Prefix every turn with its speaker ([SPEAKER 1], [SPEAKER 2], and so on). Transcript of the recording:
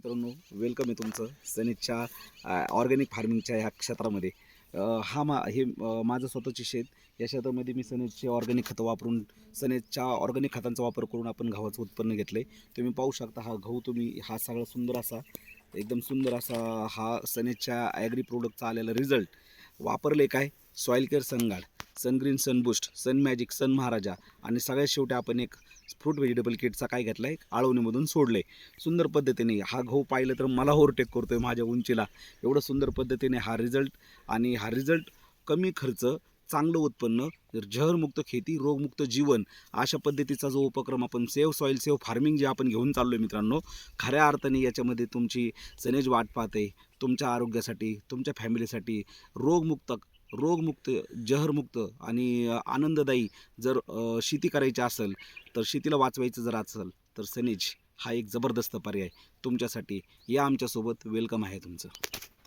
[SPEAKER 1] मित्रांनो वेलकम आहे तुमचं. सनेजच्या ऑर्गॅनिक फार्मिंगच्या ह्या क्षेत्रामध्ये. हा मा हे माझं स्वतःचे शेत. या शेतामध्ये मी सनेजचे ऑर्गॅनिक खतं वापरून सनेजच्या ऑर्गॅनिक खतांचा वापर करून आपण गव्हाचं उत्पन्न घेतलं आहे तुम्ही पाहू शकता हा गहू तुम्ही हा सगळा सुंदर असा एकदम सुंदर असा हा सनेजच्या ॲग्री प्रोडक्टचा आलेला रिझल्ट वापरले काय? Soil care Sungard Sungreen Sunboost Sun Magic Sun Maharaja आणि सगळ्यात शेवटी आपण एक फ्रूट व्हेजिटेबल किटचा काय घेतला आहे आळवणीमधून सोडले सुंदर पद्धतीने हा गहू पाहिलं तर मला ओव्हरटेक आहे माझ्या उंचीला. एवढं सुंदर पद्धतीने हा रिझल्ट आणि हा रिझल्ट कमी खर्च चांगलं उत्पन्न जहरमुक्त खेती रोगमुक्त जीवन अशा पद्धतीचा जो उपक्रम आपण सेव्ह सॉईल सेव्ह फार्मिंग जे आपण घेऊन चाललो आहे मित्रांनो खऱ्या अर्थाने याच्यामध्ये तुमची सनेज वाट पाहते तुमच्या आरोग्यासाठी तुमच्या फॅमिलीसाठी रोगमुक्त रोगमुक्त जहरमुक्त आणि आनंददायी जर शेती करायची असेल तर शेतीला वाचवायचं जर असेल तर सनेज हा एक जबरदस्त पर्याय तुमच्यासाठी या आमच्यासोबत वेलकम आहे तुमचं.